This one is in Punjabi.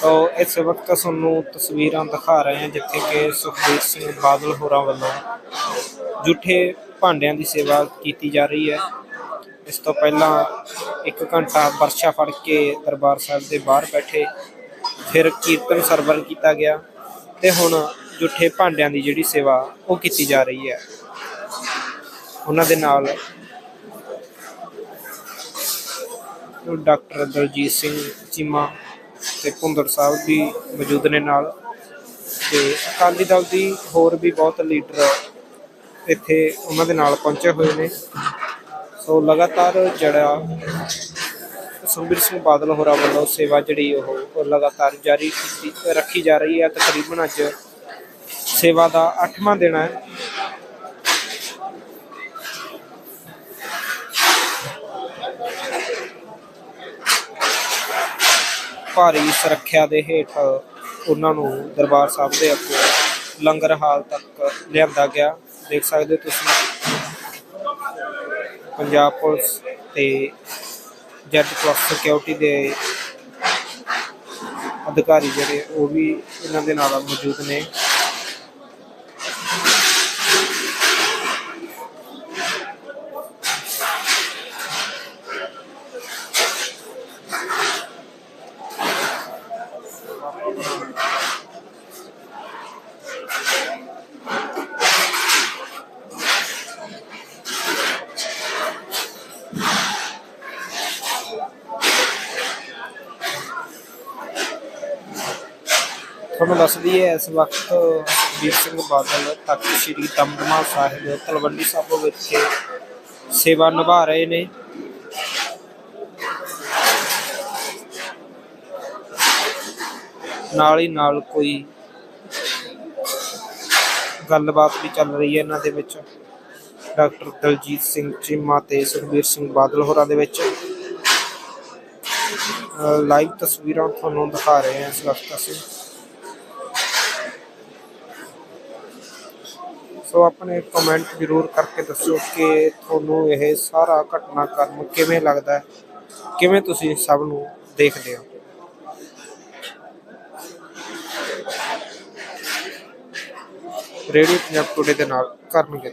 ਸੋ ਇਸ ਵਕਤ ਤੁਹਾਨੂੰ ਤਸਵੀਰਾਂ ਦਿਖਾ ਰਹੇ ਹਾਂ ਜਿੱਥੇ ਕਿ ਸੁਖਬੀਰ ਸਿੰਘ ਬਾਦਲ ਹੋਰਾਂ ਵੱਲੋਂ ਜੂਠੇ ਭਾਂਡਿਆਂ ਦੀ ਸੇਵਾ ਕੀਤੀ ਜਾ ਰਹੀ ਹੈ। ਇਸ ਤੋਂ ਪਹਿਲਾਂ ਇੱਕ ਘੰਟਾ ਵਰਸ਼ਾ ਫੜ ਕੇ ਦਰਬਾਰ ਸਾਹਿਬ ਦੇ ਬਾਹਰ ਬੈਠੇ, ਫਿਰ ਕੀਰਤਨ ਸਰਵਰ ਕੀਤਾ ਗਿਆ ਤੇ ਹੁਣ ਜੂਠੇ ਭਾਂਡਿਆਂ ਦੀ ਜਿਹੜੀ ਸੇਵਾ ਉਹ ਕੀਤੀ ਜਾ ਰਹੀ ਹੈ। ਉਹਨਾਂ ਦੇ ਨਾਲ ਡਾਕਟਰ ਦਲਜੀਤ ਸਿੰਘ ਚੀਮਾ ਤੇ ਭੁੰਦੜ ਸਾਹਿਬ ਵੀ ਮੌਜੂਦ ਨੇ ਨਾਲ। ਤੇ ਅਕਾਲੀ ਦਲ ਦੀ ਹੋਰ ਵੀ ਬਹੁਤ ਲੀਡਰ ਇੱਥੇ ਉਹਨਾਂ ਦੇ ਨਾਲ ਪਹੁੰਚੇ ਹੋਏ ਨੇ। ਸੋ ਲਗਾਤਾਰ ਜਿਹੜਾ ਸੁਖਬੀਰ ਸਿੰਘ ਬਾਦਲ ਹੋਰਾਂ ਵੱਲੋਂ ਸੇਵਾ ਜਿਹੜੀ ਉਹ ਲਗਾਤਾਰ ਜਾਰੀ ਕੀਤੀ, ਰੱਖੀ ਜਾ ਰਹੀ ਹੈ। ਤਕਰੀਬਨ ਅੱਜ ਸੇਵਾ ਦਾ 8ਵਾਂ ਦਿਨ ਹੈ। ਭਾਰੀ ਸੁਰੱਖਿਆ ਦੇ ਹੇਠ ਉਹਨਾਂ ਨੂੰ ਦਰਬਾਰ ਸਾਹਿਬ ਦੇ ਅੱਗੇ ਲੰਗਰ ਹਾਲ ਤੱਕ ਲਿਆਂਦਾ ਗਿਆ। ਦੇਖ ਸਕਦੇ ਹੋ ਤੁਸੀਂ। ਪੰਜਾਬ ਪੁਲਿਸ ਤੇ ਜੈਡ ਪਲੱਸ ਸਿਕਿਉਰਿਟੀ ਦੇ ਅਧਿਕਾਰੀ ਜਿਹੜੇ ਉਹ ਵੀ ਇਹਨਾਂ ਦੇ ਨਾਲ ਮੌਜੂਦ ਨੇ। ਤੁਹਾਨੂੰ ਦੱਸ ਦਈਏ ਇਸ ਵਕਤ ਵੀਰ ਸਿੰਘ ਬਾਦਲ ਤਖਤ ਸ੍ਰੀ ਦਮਦਮਾ ਸਾਹਿਬ, ਤਲਵੰਡੀ ਸਾਹਿਬ ਵਿੱਚ ਸੇਵਾ ਨਿਭਾ ਰਹੇ ਨੇ। ਨਾਲ ਹੀ ਨਾਲ ਕੋਈ ਗੱਲਬਾਤ ਵੀ ਚੱਲ ਰਹੀ ਹੈ ਇਹਨਾਂ ਦੇ ਵਿੱਚ। ਡਾਕਟਰ ਦਲਜੀਤ ਸਿੰਘ ਚੀਮਾ ਤੇ ਸੁਖਬੀਰ ਸਿੰਘ ਬਾਦਲ ਹੋਰਾਂ ਦੇ ਵਿੱਚ। ਲਾਈਵ ਤਸਵੀਰਾਂ ਤੁਹਾਨੂੰ ਦਿਖਾ ਰਹੇ ਹਾਂ ਇਸ ਵਕਤ ਅਸੀਂ। ਸੋ ਆਪਣੇ ਕਮੈਂਟ ਜ਼ਰੂਰ ਕਰਕੇ ਦੱਸੋ ਕਿ ਤੁਹਾਨੂੰ ਇਹ ਸਾਰਾ ਘਟਨਾਕ੍ਰਮ ਕਿਵੇਂ ਲੱਗਦਾ ਹੈ? ਕਿਵੇਂ ਤੁਸੀਂ ਸਭ ਨੂੰ ਦੇਖਦੇ ਹੋ? ਰੇਡੀਓ ਪੰਜਾਬ ਟੁਡੇ ਦੇ ਨਾਲ ਕਰਨਗੇ